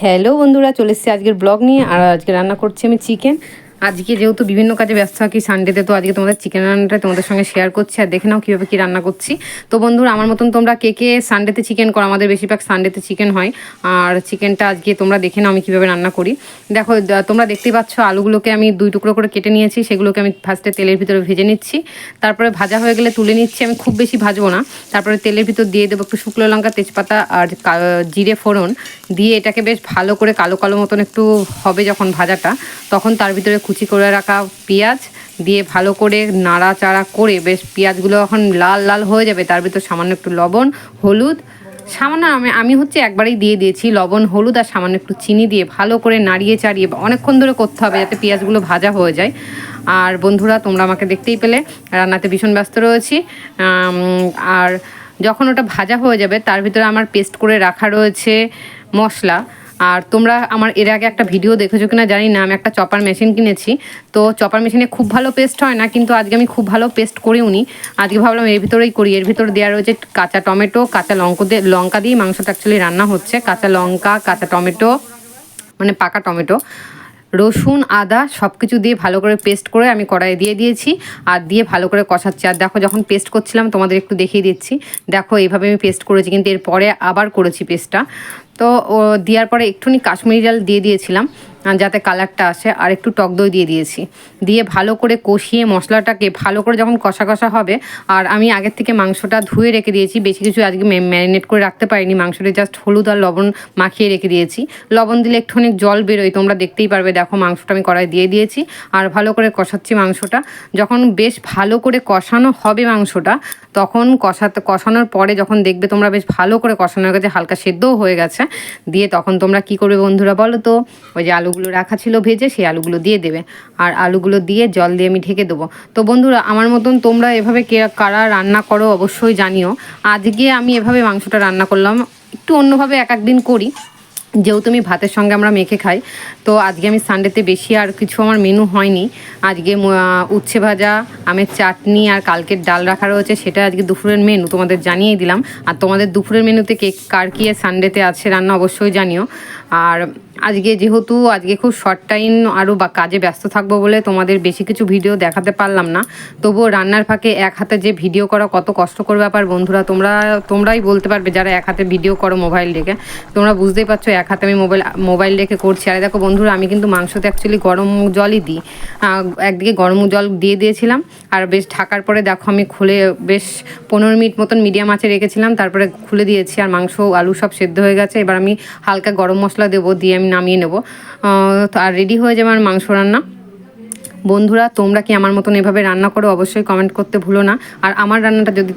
Hello বন্ধুরা চলে এসেছি আজকের ব্লগ নিয়ে। আর আজকে রান্না করছি আমি চিকেন আজকে যেহেতু বিভিন্ন কাজে ব্যস্ত থাকি সানডেতে তো আজকে তোমাদের চিকেন রান্নাটা তোমাদের সঙ্গে শেয়ার করছি আর দেখে নাও কীভাবে কী রান্না করছি। তো বন্ধুরা, আমার মতন তোমরা কে কে সানডেতে চিকেন করো, আমাদের বেশিরভাগ সানডেতে চিকেন হয়। আর চিকেনটা আজকে তোমরা দেখে নাও আমি কীভাবে রান্না করি। দেখো তোমরা দেখতেই পাচ্ছ আলুগুলোকে আমি দুই টুকরো করে কেটে নিয়েছি, সেগুলোকে আমি ফার্স্টে তেলের ভিতরে ভেজে নিচ্ছি। তারপরে ভাজা হয়ে গেলে তুলে নিচ্ছি, আমি খুব বেশি ভাজবো না। তারপরে তেলের ভিতর দিয়ে দেবো একটু শুকনো লঙ্কা, তেজপাতা আর জিরে ফোড়ন। দিয়ে এটাকে বেশ ভালো করে কালো কালো মতন একটু হবে যখন ভাজাটা, তখন তার ভিতরে কুচি করে রাখা পেঁয়াজ দিয়ে ভালো করে নাড়াচাড়া করে, বেশ পেঁয়াজগুলো যখন লাল লাল হয়ে যাবে, তার ভিতর সামান্য একটু লবণ, হলুদ, সামান্য আমি আমি হচ্ছে একবারেই দিয়ে দিয়েছি লবণ, হলুদ আর সামান্য একটু চিনি দিয়ে ভালো করে নাড়িয়ে চাড়িয়ে অনেকক্ষণ ধরে করতে হবে যাতে পেঁয়াজগুলো ভাজা হয়ে যায়। আর বন্ধুরা, তোমরা আমাকে দেখতেই পেলে, রান্নাতে ভীষণ ব্যস্ত রয়েছি। আর যখন ওটা ভাজা হয়ে যাবে, তার ভিতরে আমার পেস্ট করে রাখা রয়েছে মশলা। আর তোমরা আমার এর আগে একটা ভিডিও দেখেছ কিনা জানি না, আমি একটা চপার মেশিন কিনেছি। তো চপার মেশিনে খুব ভালো পেস্ট হয় না, কিন্তু আজকে আমি খুব ভালো পেস্ট করিও নি আজকে ভাবলাম এর ভিতরেই করি, এর ভিতরে দেওয়া রয়েছে কাঁচা টমেটো, কাঁচা লঙ্কা দিয়ে লঙ্কা দিয়ে মাংসটা অ্যাকচুয়ালি রান্না হচ্ছে। কাঁচা লঙ্কা, কাঁচা টমেটো মানে পাকা টমেটো, রসুন, আদা সব কিছু দিয়ে ভালো করে পেস্ট করে আমি কড়াইয়ে দিয়ে দিয়েছি। আর দিয়ে ভালো করে কষাচ্ছি। আর দেখো যখন পেস্ট করছিলাম তোমাদের একটু দেখিয়ে দিচ্ছি। দেখো এইভাবে আমি পেস্ট করেছি, কিন্তু এরপরে আবার করেছি পেস্টটা তো দেওয়ার পরে একটুখানি কাশ্মীরি ডাল দিয়ে দিয়েছিলাম। যাতে কালারটা আসে, আর একটু টক দই দিয়ে দিয়েছি। দিয়ে ভালো করে কষিয়ে মশলাটাকে ভালো করে যখন কষা কষা হবে, আর আমি আগের থেকে মাংসটা ধুয়ে রেখে দিয়েছি, বেশি কিছু আজকে ম্যারিনেট করে রাখতে পারিনি, মাংসটা জাস্ট হলুদ আর লবণ মাখিয়ে রেখে দিয়েছি। লবণ দিলে একটু অনেক জল বেরোয়, তোমরা দেখতেই পারবে, দেখো মাংসটা আমি কড়াই দিয়ে দিয়েছি, আর ভালো করে কষাচ্ছি মাংসটা। যখন বেশ ভালো করে কষানো হবে মাংসটা, তখন কষাতে, কষানোর পরে যখন দেখবে তোমরা বেশ ভালো করে কষানো হয়ে গেছে, হালকা সেদ্ধও হয়ে গেছে, দিয়ে তখন তোমরা কি করবে বন্ধুরা বলো তো? ওই যে আলুগুলো রাখা ছিল ভেজে সেই আলুগুলো দিয়ে দেবে। আর আলুগুলো দিয়ে জল দিয়ে আমি ঢেকে দেবো। তো বন্ধুরা, আমার মতন তোমরা এভাবে কারা রান্না করো অবশ্যই জানিও। আজকে আমি এভাবে মাংসটা রান্না করলাম। একটু অন্যভাবে এক একদিন করি। যেহেতু আমি ভাতের সঙ্গে আমরা মেখে খাই, তো আজকে আমি সানডেতে বেশি আর কিছু আমার মেনু হয়নি। আজকে উচ্ছে ভাজা, আমের চাটনি আর কালকের ডাল রাখা রয়েছে, সেটা আজকে দুপুরের মেনু তোমাদের জানিয়ে দিলাম। আর তোমাদের দুপুরের মেনুতে কেক কার কি সানডেতে আছে রান্না অবশ্যই জানিও। আর আজকে যেহেতু, আজকে খুব শর্ট টাইম আরও বা কাজে ব্যস্ত থাকব বলে তোমাদের বেশি কিছু ভিডিও দেখাতে পারলাম না। তবুও রান্নার ফাঁকে এক হাতে যে ভিডিও করা, কত কষ্টকর ব্যাপার বন্ধুরা। তোমরা, তোমরাই বলতে পারবে যারা এক হাতে ভিডিও করো মোবাইল রেখে তোমরা বুঝতেই পারছ, এক হাতে আমি মোবাইল মোবাইল রেখে করছি। আর দেখো বন্ধুরা, আমি কিন্তু মাংসতে অ্যাকচুয়ালি গরম জলই দিই। একদিকে গরম জল দিয়ে দিয়েছিলাম, আর বেশ ঢাকার পরে দেখো আমি খুলে বেশ পনেরো মিনিট মতন মিডিয়াম আঁচে রেখেছিলাম, তারপরে খুলে দিয়েছি। আর মাংস, আলু সব সেদ্ধ হয়ে গেছে। এবার আমি হালকা গরম মশলা দেবো, দিয়ে আমি নামিয়ে নেব। তো আর রেডি হয়ে যাবে আমার মাংস রান্না। বন্ধুরা, তোমরা কি আমার মতন এভাবে রান্না করো? অবশ্যই কমেন্ট করতে ভুলো না। আর আমার রান্নাটা যদি